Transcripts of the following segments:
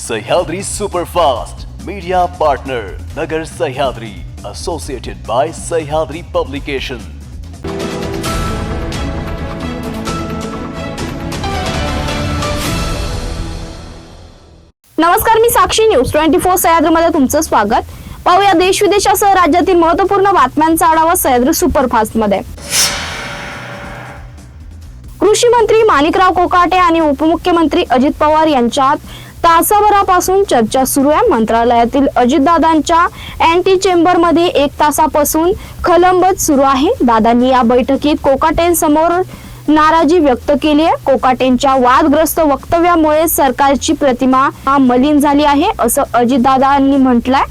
Sahyadri superfast media partner Nagar Sahyadri associated by Sahyadri publication नमस्कार मी Sakshi news. Twenty four सह्याद्रीमध्ये तुमचं स्वागत. पाहूया देश विदेशासह राज्यातील महत्त्वपूर्ण बातम्यांचा आढावा सह्याद्री सुपरफास्टमध्ये कृषी मंत्री माणिकराव कोकाटे आणि उपमुख्यमंत्री अजित पवार यांच्यात तासाभरापासून चर्चा सुरू आहे. मंत्रालयातील अजितदादांच्या अँटी चेंबरमध्ये एक तासापासून खलंबत सुरू आहे. दादांनी या बैठकीत कोकाटेंसमोर नाराजी व्यक्त केली आहे. कोकाटेंच्या वादग्रस्त वक्तव्यामुळे सरकारची प्रतिमा हा मलिन झाली आहे असं अजितदादांनी म्हटलंय.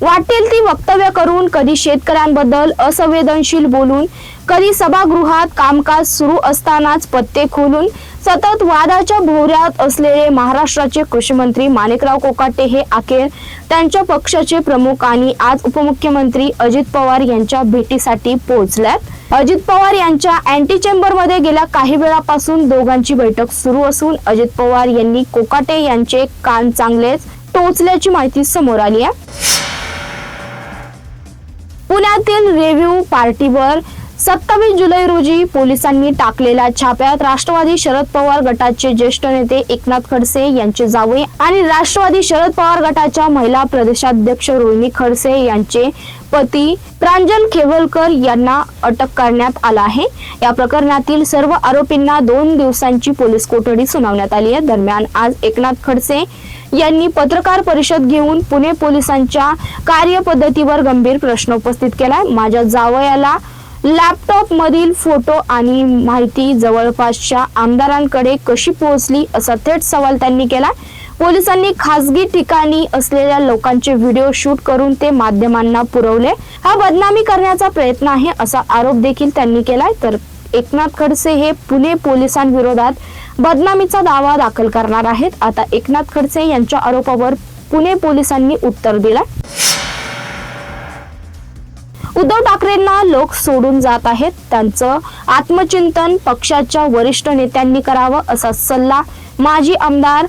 वाटेल ती वक्तव्य करून कधी शेतकऱ्यांबद्दल असंवेदनशील बोलून कधी सभागृहात कामकाज सुरू असतानाच पत्ते खोलून सतत वादाच्या भोवऱ्यात असलेले महाराष्ट्राचे कृषी मंत्री माणिकराव कोकाटे हे अखेर त्यांच्या पक्षाचे प्रमुख आणि आज उपमुख्यमंत्री अजित पवार यांच्या भेटीसाठी पोहोचल्यात. अजित पवार यांच्या अँटी चेंबरमध्ये गेल्या काही वेळापासून दोघांची बैठक सुरू असून अजित पवार यांनी कोकाटे यांचे कान चांगलेच टोचल्याची माहिती समोर आली आहे. पुण्यातील रेव्ह्यू पार्टीवर सत्तावीस जुलै रोजी पोलिसांनी टाकलेल्या छाप्यात राष्ट्रवादी शरद पवार गटाचे ज्येष्ठ नेते एकनाथ खडसे यांचे जावई आणि राष्ट्रवादी शरद पवार गटाच्या महिला प्रदेशाध्यक्ष रोहिणी खडसे यांचे पती प्रांजल खेवलकर यांना अटक करण्यात आला आहे. या प्रकरणातील सर्व आरोपींना दोन दिवसांची पोलीस कोठडी सुनावण्यात आली आहे. दरम्यान आज एकनाथ खडसे यांनी पत्रकार परिषद घेऊन पुणे पोलिसांच्या कार्यपद्धतीवर गंभीर प्रश्न उपस्थित केलाय. माझ्या जावयाला लॅपटॉप मधील फोटो आणि माहिती जवळपासच्या आमदारांकडे कशी पोहोचली असा थेट सवाल त्यांनी केला. पोलिसांनी खासगी ठिकाणी असलेल्या लोकांचे व्हिडिओ शूट करून ते माध्यमांना पुरवले. हा बदनामी करण्याचा प्रयत्न आहे असा आरोप देखील त्यांनी केलाय. तर एकनाथ खडसे हे पुणे पोलिसांविरोधात बदनामीचा दावा दाखल करणार आहेत. आता एकनाथ खडसे यांच्या आरोपावर पुणे पोलिसांनी उत्तर दिलं उद्धव ठाकरेंना लोक सोडून जात आहेत. त्यांचं आत्मचिंतन पक्षाच्या वरिष्ठ नेत्यांनी करावं असा सल्ला माजी आमदार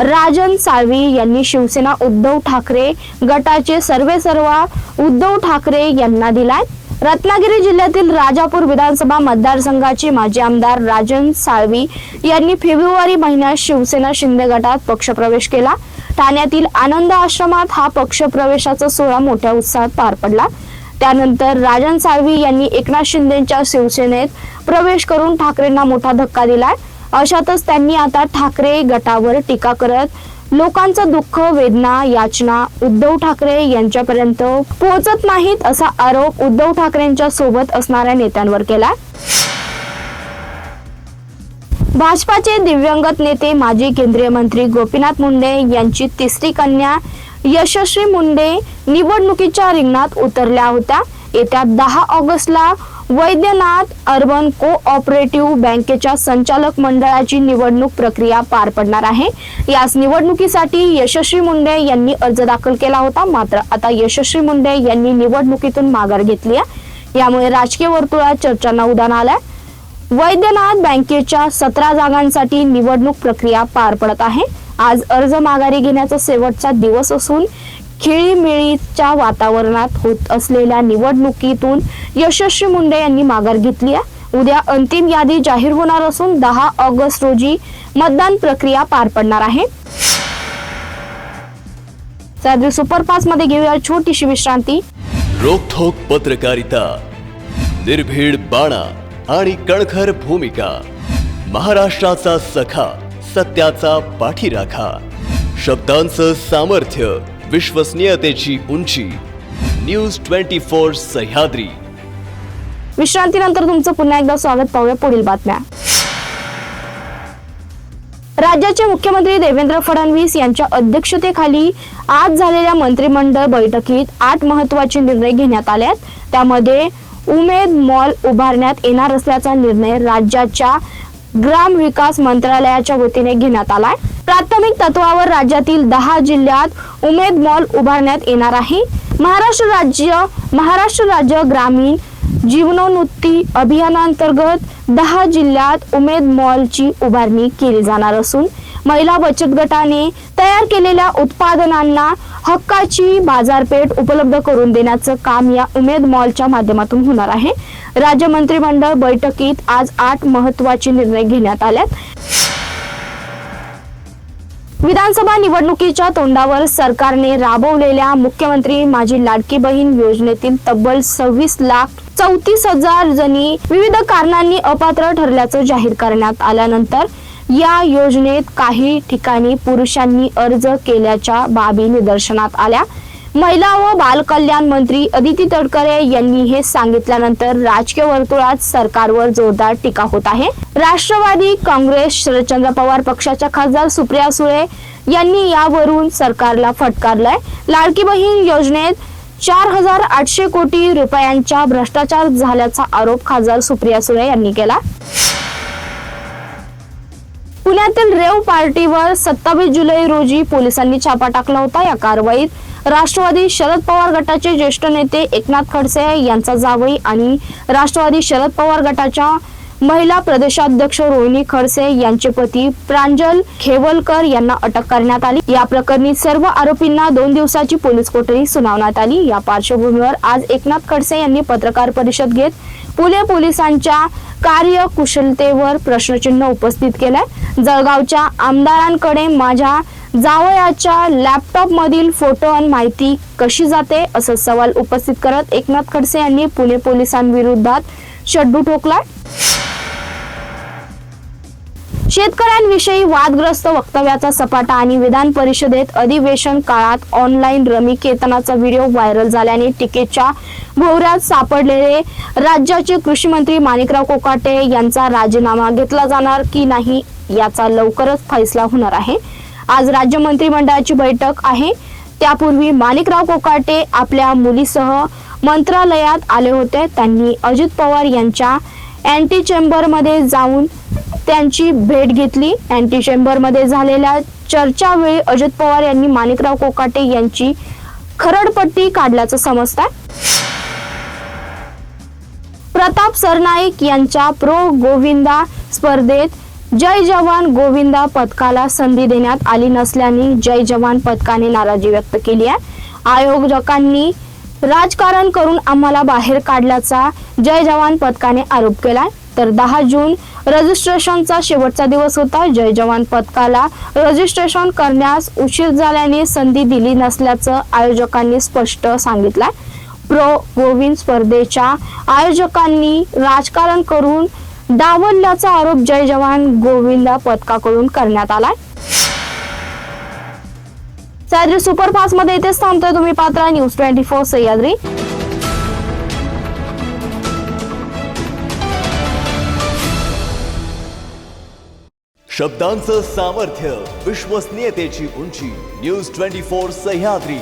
राजन साळवी यांनी शिवसेना उद्धव ठाकरे गटाचे सर्वे सर्वा उद्धव ठाकरे यांना दिलाय. रत्नागिरी जिल्ह्यातील राजापूर विधानसभा मतदारसंघाचे माजी आमदार राजन साळवी यांनी फेब्रुवारी महिन्यात शिवसेना शिंदे गटात पक्षप्रवेश केला. ठाण्यातील आनंद आश्रमात हा पक्षप्रवेशाचा सोहळा मोठ्या उत्साहात पार पडला. त्यानंतर राजन साळवी यांनी एकनाथ शिंदेच्या शिवसेनेत प्रवेश करून ठाकरेंना मोठा धक्का दिलाय. अशातच त्यांनी आता ठाकरे गटावर टीका करत लोकांचं दुःख वेदना याचना उद्धव ठाकरे यांच्यापर्यंत पोहोचत नाहीत असा आरोप उद्धव ठाकरेंच्या सोबत असणाऱ्या नेत्यांवर केलाय. भाजपाचे दिव्यंगत नेते माजी केंद्रीय मंत्री गोपीनाथ मुंडे यांची तिसरी कन्या यशस्वी मुंडे निवडणुकीच्या रिंगणात उतरल्या होत्या. येत्या दहा ऑगस्टला वैद्यनाथ अर्बन कोऑपरेटिव्ह बँकेच्या संचालक मंडळाची निवडणूक प्रक्रिया पार पडणार आहे. याच निवडणुकीसाठी यशस्वी मुंडे यांनी अर्ज दाखल केला होता. मात्र आता यशस्वी मुंडे यांनी निवडणुकीतून माघार घेतली आहे. यामुळे राजकीय वर्तुळात चर्चांना उदान आलंय. वैद्यनाथ बँकेच्या सतरा जागांसाठी निवडणूक प्रक्रिया पार पडत आहे. आज अर्ज माघारी घेण्याचा शेवटचा दिवस असून खेळीमेळीच्या वातावरणात होत असलेल्या निवडणुकीतून यशस्वी मुंडे यांनी माघार घेतली आहे. उद्या अंतिम यादी जाहीर होणार असून दहा ऑगस्ट रोजी मतदान प्रक्रिया पार पडणार आहे. सध्या सुपरफास्टमध्ये घेऊया छोटीशी विश्रांती. रोखोक पत्रकारिता निर्भीड बाणा आणि कणखर भूमिका महाराष्ट्राचा सखा सत्याचा पाठीराखा. शब्दांचं सामर्थ्य विश्वसनीयतेची उंची. News twenty four Sahyadri. विश्रांतीनंतर तुमचं पुन्हा एकदा स्वागत पाहूया पुढील बातम्या. राज्याचे मुख्यमंत्री देवेंद्र फडणवीस यांच्या अध्यक्षतेखाली आज झालेल्या मंत्रिमंडळ बैठकीत आठ महत्त्वाचे निर्णय घेण्यात आले आहेत त्यामध्ये उमेद मॉल उभारण्यात येणार असल्याचा निर्णय राज्याच्या ग्राम विकास मंत्रालयाच्या वतीने घेण्यात आलाय. प्राथमिक तत्वावर राज्यातील दहा जिल्ह्यात उमेद मॉल उभारण्यात येणार आहे. महाराष्ट्र राज्य महाराष्ट्र राज्य ग्रामीण जीवनोन्नती अभियानांतर्गत दहा जिल्ह्यात उमेद मॉलची उभारणी केली जाणार असून महिला बचत गटाने तयार केलेल्या उत्पादनांना हक्काची बाजारपेठ उपलब्ध करून देण्याचं काम या उमेद मॉलच्या माध्यमातून होणार आहे. राज्य मंत्रिमंडळ बैठकीत आज आठ महत्त्वाचे निर्णय घेण्यात आल्यात विधानसभा निवडणुकीच्या तोंडावर सरकारने राबवलेल्या मुख्यमंत्री माझी लाडकी बहीण योजनेतील तब्बल सव्वीस लाख चौतीस हजार जणी विविध कारणांनी अपात्र ठरल्याचं जाहीर करण्यात आल्यानंतर या योजनेत काही ठिकाणी पुरुषांनी अर्ज केल्याच्या बाबी निदर्शनात आल्या. महिला व बालकल्याण मंत्री अदिती तडकरे यांनी हे सांगितल्यानंतर राजकीय वर्तुळात सरकारवर जोरदार टीका होत आहे. राष्ट्रवादी काँग्रेस शरदचंद्र पवार पक्षाच्या खासदार सुप्रिया सुळे यांनी यावरून सरकारला फटकारलंय. लाडकी बहीण योजनेत चार हजार आठशे कोटी रुपयांचा भ्रष्टाचार झाल्याचा आरोप खासदार सुप्रिया सुळे यांनी केला. पुण्यातील रेव पार्टीवर सत्तावीस जुलै रोजी पोलिसांनी छापा टाकला होता या कारवाईत. राष्ट्रवादी शरद पवार गटाचे ज्येष्ठ नेते एकनाथ खडसे यांचा जावई आणि राष्ट्रवादी शरद पवार गटाच्या महिला प्रदेशाध्यक्ष रोहिणी खडसे यांचे पती प्रांजल खेवलकर यांना अटक करण्यात आली. या प्रकरणी सर्व आरोपींना दोन दिवसाची पोलीस कोठडी सुनावण्यात आली. या पार्श्वभूमीवर आज एकनाथ खडसे यांनी पत्रकार परिषद घेत पुणे पोलिसांच्या कार्यकुशलतेवर प्रश्नचिन्ह उपस्थित केलंय. जळगावच्या आमदारांकडे माझ्या जावयाच्या लॅपटॉप मधील फोटो आणि माहिती कशी जाते असं सवाल उपस्थित करत एकनाथ खडसे यांनी पुणे पोलिसांविरोधात शड्डू ठोकलाय. शेतकऱ्यांविषयी वादग्रस्त वक्तव्याचा सपाटा आणि विधान परिषदेत अधिवेशन काळात ऑनलाईन रमी केतनाचा व्हिडिओ व्हायरल झाल्याने टीकेच्या भोवऱ्यात सापडलेले राज्याचे कृषी मंत्री माणिकराव कोकाटे यांचा राजीनामा घेतला जाणार की नाही याचा लवकरच फैसला होणार आहे. आज राज्य मंत्रिमंडळाची बैठक आहे. त्यापूर्वी माणिकराव कोकाटे आपल्या मुलीसह मंत्रालयात आले होते. त्यांनी अजित पवार यांच्या अँटी चेंबरमध्ये जाऊन त्यांची भेट घेतली. अँटी चेंबरमध्ये झालेल्या चर्चावेळी अजित पवार यांनी माणिकराव कोकाटे यांची खरडपट्टी काढल्याचं समजतंय. प्रताप सरनाईक यांच्या प्रो गोविंदा स्पर्धेत जय जवान गोविंदा पथकाला संधी देण्यात आली नसल्याने जय जवान पथकाने नाराजी व्यक्त केली आहे. आयोजकांनी राजकारण करून आम्हाला बाहेर काढल्याचा जय जवान पथकाने आरोप केलाय. तर दहा जून रजिस्ट्रेशनचा शेवटचा दिवस होता. जय जवान पथकाला रजिस्ट्रेशन करण्यास उशीर झाल्याने संधी दिली नसल्याचं आयोजकांनी स्पष्ट सांगितलंय. प्रो गोविंद स्पर्धेच्या आयोजकांनी राजकारण करून डावलल्याचा आरोप जय जवान गोविंदा पथकाकडून करण्यात आलाय. सह्याद्री सुपरफास्टमध्ये इथेच थांबतोय तुम्ही पात्रा न्यूज ट्वेंटी फोर सह्याद्री. शब्दांचं सामर्थ्य विश्वसनीयतेची उंची न्यूज ट्वेंटी फोर सह्याद्री.